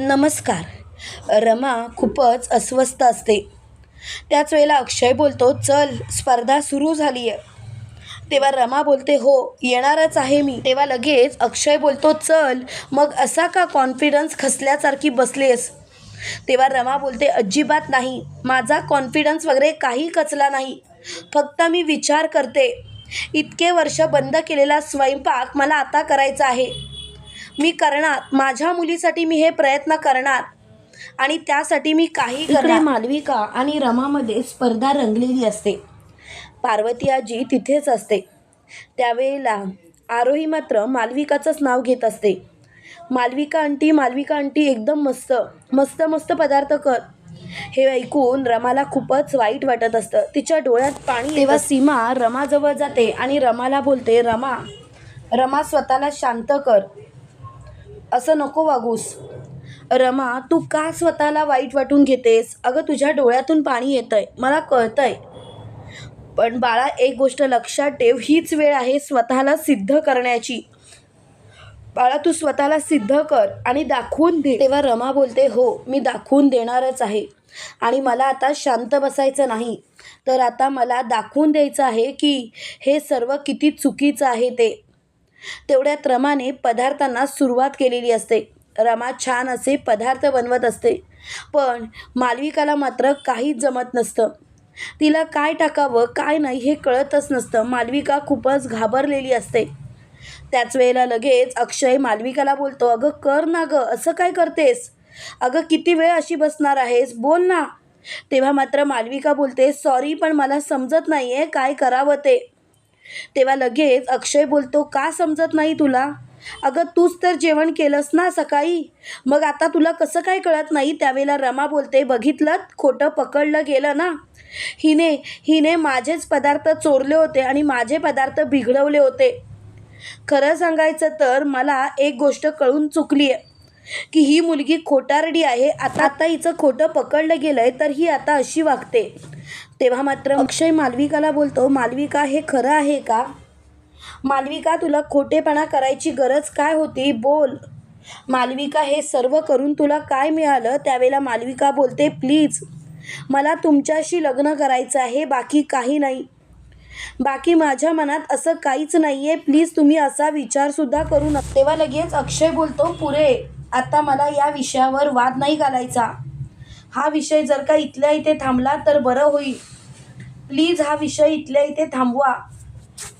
नमस्कार. रमा खूपच अस्वस्थ असते. त्याच वेळेला अक्षय बोलतो चल स्पर्धा सुरू झाली आहे तेव्हा रमा बोलते हो येणारच आहे मी. तेव्हा लगेच अक्षय बोलतो चल मग असा का कॉन्फिडन्स खसल्यासारखी बसलेस? तेव्हा रमा बोलते अजिबात नाही. माझा कॉन्फिडन्स वगैरे काही कचला नाही. फक्त मी विचार करते. इतके वर्ष बंद केलेला स्वयंपाक मला आता करायचा आहे. मी करणार माझ्या मुलीसाठी मी हे प्रयत्न करणार आणि त्यासाठी मी काही करणार. मालविका आणि रमामध्ये स्पर्धा रंगलेली असते. पार्वती आजी तिथेच असते. त्यावेळेला आरोही मात्र मालविकाचंच नाव घेत असते. मालविका आंटी मालविका आंटी एकदम मस्त मस्त मस्त पदार्थ कर. हे ऐकून रमाला खूपच वाईट वाटत असतं. तिच्या डोळ्यात पाणी तेव्हा सीमा रमाजवळ जाते आणि रमाला बोलते रमा रमा स्वतःला शांत कर. असं नको वागूस. रमा तू का स्वतःला वाईट वाटून घेतेस? अगं तुझ्या डोळ्यातून पाणी येतंय. मला कळतंय. पण बाळा एक गोष्ट लक्षात ठेव. हीच वेळ आहे स्वतःला सिद्ध करण्याची. बाळा तू स्वतःला सिद्ध कर आणि दाखवून दे. तेव्हा रमा बोलते हो मी दाखवून देणारच आहे. आणि मला आता शांत बसायचं नाही. तर आता मला दाखवून द्यायचं आहे की हे सर्व किती चुकीचं आहे ते. तेवढ्यात रमाने पदार्थांना सुरुवात केलेली असते. रमा छान असे पदार्थ बनवत असते. पण मालविकाला मात्र काहीच जमत नसतं. तिला काय टाकावं काय नाही हे कळतच नसतं. मालविका खूपच घाबरलेली असते. त्याच वेळेला लगेच अक्षय मालविकाला बोलतो अगं कर ना गं असं काय करतेस? अगं किती वेळ अशी बसणार आहेस? बोल ना. तेव्हा मात्र मालविका बोलते सॉरी पण मला समजत नाही आहे काय करावं ते? तेव्हा लगेच अक्षय बोलतो का समजत नाही तुला? अगं तूच तर जेवण केलंस ना सकाळी? मग आता तुला कसं काय कळत नाही? त्यावेळेला रमा बोलते बघितलं? खोटं पकडलं गेलं ना? हिने हिने माझेच पदार्थ चोरले होते आणि माझे पदार्थ बिघडवले होते. खरं सांगायचं तर मला एक गोष्ट कळून चुकली आहे की ही मुलगी खोटारडी आहे आता आता हिचं खोटं पकडलं गेलं आहे तर ही आता अशी वागते. तेव्हा मात्र अक्षय मालविकाला बोलतो मालविका हे खरं आहे का? मालविका तुला खोटेपणा करायची गरज काय होती? बोल. मालविका हे सर्व करून तुला काय मिळालं? त्यावेळेला मालविका बोलते प्लीज मला तुमच्याशी लग्न करायचं आहे बाकी काही नाही. बाकी माझ्या मनात असं काहीच नाही आहे प्लीज तुम्ही असा विचारसुद्धा करू नका. तेव्हा लगेच अक्षय बोलतो पुरे आता मला या विषयावर वाद नाही घालायचा. हा विषय जर का इथल्या इथे थांबला तर बरं होईल. प्लीज हा विषय इथल्या इथे थांबवा.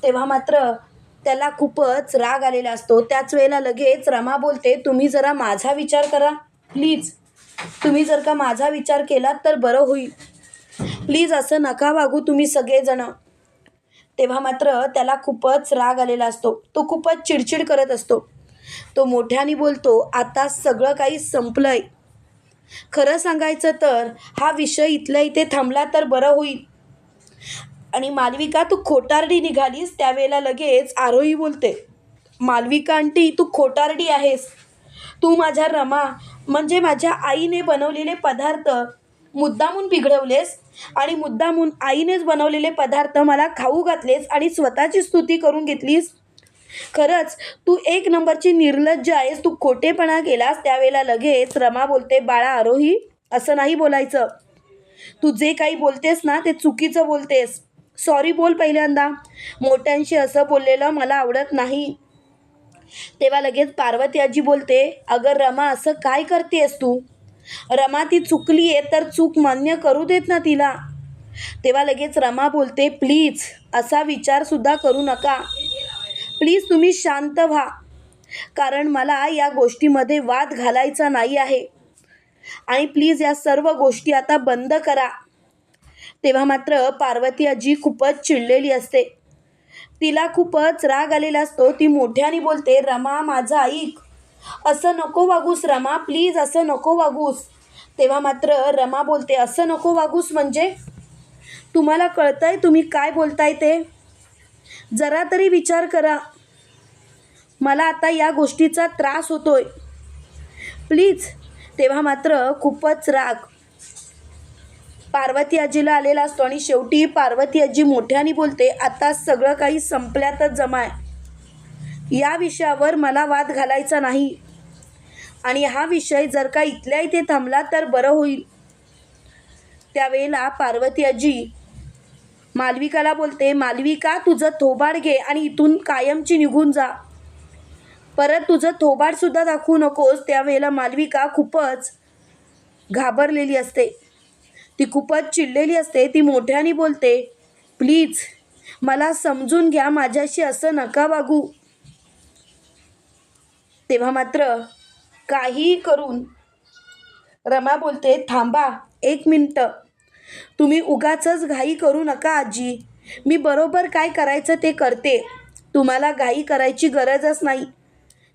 तेव्हा मात्र त्याला खूपच राग आलेला असतो. त्याच वेळेला लगेच रमा बोलते तुम्ही जरा माझा विचार करा. प्लीज. तुम्ही जर का माझा विचार केलात तर बरं होईल. प्लीज असं नका वागू तुम्ही सगळेजणं. तेव्हा मात्र त्याला खूपच राग आलेला असतो. तो खूपच चिडचिड करत असतो. तो मोठ्याने बोलतो आता सगळं काही संपलं आहे खरं सांगायचं तर हा विषय इथल्या इथे थांबला तर बरं होईल. आणि मालविका तू खोटारडी निघालीस त्यावेळेला लगेच आरोही बोलते मालविका आंटी तू खोटारडी आहेस. तू माझ्या रमा म्हणजे माझ्या आईने बनवलेले पदार्थ मुद्दामून बिघडवलेस आणि मुद्दामून आईनेच बनवलेले पदार्थ मला खाऊ घातलेस आणि स्वतःची स्तुती करून घेतलीस खरंच तू एक नंबरची निर्लज्ज आहेस तू खोटेपणा केलास त्यावेळेला लगेच रमा बोलते बाळा आरोही असं नाही बोलायचं. तू जे काही बोलतेस ना ते चुकीचं बोलतेस. सॉरी बोल पहिल्यांदा. मोठ्यांशी असं बोललेलं मला आवडत नाही. तेव्हा लगेच पार्वती आजी बोलते अगं रमा असं काय करतेस तू? रमा ती चुकली आहे तर चूक मान्य करू देत ना तिला. तेव्हा लगेच रमा बोलते प्लीज असा विचारसुद्धा करू नका. प्लीज तुम्ही शांत व्हा. कारण मला या गोष्टीमध्ये वाद घालायचा नाही आहे. आणि प्लीज या सर्व गोष्टी आता बंद करा. तेव्हा मात्र पार्वती आजी खूपच चिडलेली असते. तिला खूपच राग आलेला असतो. ती मोठ्याने बोलते रमा माझा ऐक. असं नको वागूस रमा. प्लीज असं नको वागूस. तेव्हा मात्र रमा बोलते असं नको वागूस म्हणजे? तुम्हाला कळतंय तुम्ही काय बोलताय ते? जरा तरी विचार करा. मला आता या गोष्टीचा त्रास होतोय. प्लीज तेव्हा मात्र खूपच राग. पार्वती आजीला आलेला असतो आणि शेवटी पार्वती आजी मोठ्याने बोलते आता सगळं काही संपल्यातच जमाय. या विषयावर मला वाद घालायचा नाही. आणि हा विषय जर का इथल्या इथे थांबला तर बरं होईल. त्यावेळेला पार्वती आजी मालविकाला बोलते मालविका तुझं थोबाड घे आणि इथून कायमची निघून जा. परत तुझं थोबाडसुद्धा दाखवू नकोस त्यावेळेला मालविका खूपच घाबरलेली असते. ती खूपच चिडलेली असते ती मोठ्याने बोलते प्लीज मला समजून घ्या माझ्याशी असं नका वागू. तेव्हा मात्र काही करून रमा बोलते थांबा एक मिनटं. तुम्ही उगाचच घाई करू नका आजी. मी बरोबर काय करायचं ते करते. तुम्हाला घाई करायची गरजच नाही.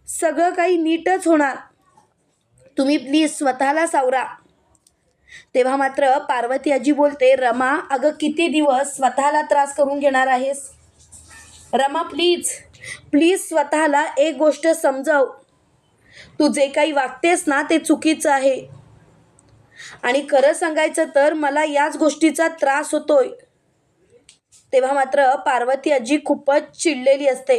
सगळं काही नीटच होणार. तुम्ही प्लीज स्वतःला सावरा. तेव्हा मात्र पार्वती आजी बोलते रमा अगं किती दिवस स्वतःला त्रास करून घेणार आहेस? रमा प्लीज प्लीज स्वतःला एक गोष्ट समजव. तू जे काही वागतेस ना ते चुकीचं आहे. आणि खरं सांगायचं तर मला याच गोष्टीचा त्रास होतोय. तेव्हा मात्र पार्वती आजी खूपच चिडलेली असते.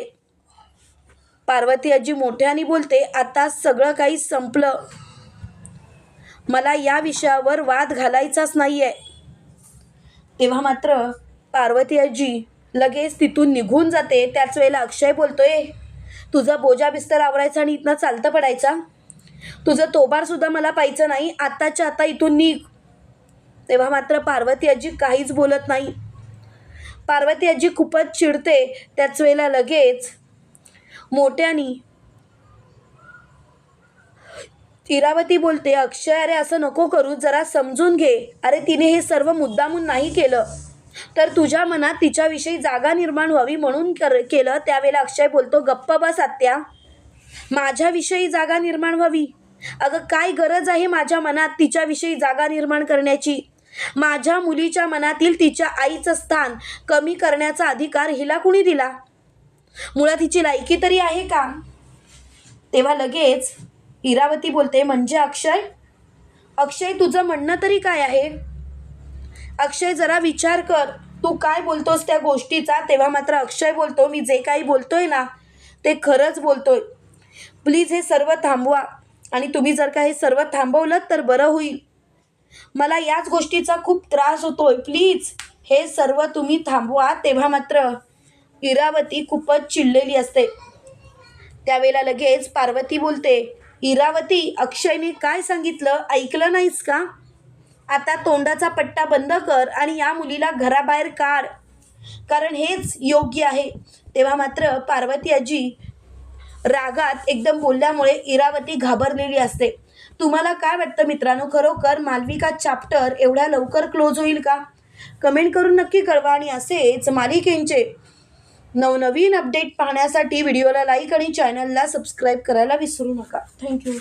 पार्वती आजी मोठ्याने बोलते आता सगळं काही संपलं. मला या विषयावर वाद घालायचाच नाही आहे तेव्हा मात्र पार्वती आजी लगेच तिथून निघून जाते. त्याच वेळेला अक्षय बोलतोय तुझा बोजा बिस्तर आवरायचा आणि इथनं चालतं पडायचा? तुझं तोबारसुद्धा मला पाहिजे नाही. आताच्या आता इथून निघ. तेव्हा मात्र पार्वती आजी काहीच बोलत नाही. पार्वती आजी खूपच चिडते. त्याच वेळेला लगेच मोठ्यानी इरावती बोलते अक्षय अरे असं नको करू. जरा समजून घे. अरे तिने हे सर्व मुद्दामून नाही केलं. तर तुझ्या मनात तिच्याविषयी जागा निर्माण व्हावी म्हणून कर केलं. त्यावेळेला अक्षय बोलतो गप्प बस आत्या. माझ्याविषयी जागा निर्माण व्हावी. अगं काय गरज आहे माझ्या मनात तिच्याविषयी जागा निर्माण करण्याची? माझ्या मुलीच्या मनातील तिच्या आईचं स्थान कमी करण्याचा अधिकार हिला कुणी दिला? मुळात तिची लायकी तरी आहे का? तेव्हा लगेच इरावती बोलते म्हणजे अक्षय? अक्षय तुझं म्हणणं तरी काय आहे? अक्षय जरा विचार कर. तू काय बोलतोस त्या गोष्टीचा? तेव्हा मात्र अक्षय बोलतो मी जे काही बोलतोय ना ते खरंच बोलतोय. प्लीज हे सर्व थांबवा. आणि तुम्ही जर का हे सर्व थांबवलं तर बरं होईल. मला याच गोष्टीचा खूप त्रास होतोय. प्लीज हे सर्व तुम्ही थांबवा तेव्हा मात्र इरावती खूपच चिडलेली असते. त्यावेळेला लगेच पार्वती बोलते इरावती अक्षयने काय सांगितलं? ऐकलं नाहीस का? आता तोंडाचा पट्टा बंद कर आणि या मुलीला घराबाहेर काढ. कारण हेच योग्य आहे. तेव्हा मात्र पार्वती आजी रागात एकदम बोलल्यामुळे इरावती घाबरलेली असते. तुम्हाला काय वाटतं मित्रांनो? खरोखर मालविका चॅप्टर एवढ्या लवकर क्लोज होईल का? कमेंट करून नक्की कळवा आणि असेच मालिकेंचे नवनवीन अपडेट पाहण्यासाठी व्हिडिओला लाईक आणि चॅनलला सबस्क्राईब करायला विसरू नका. थँक्यू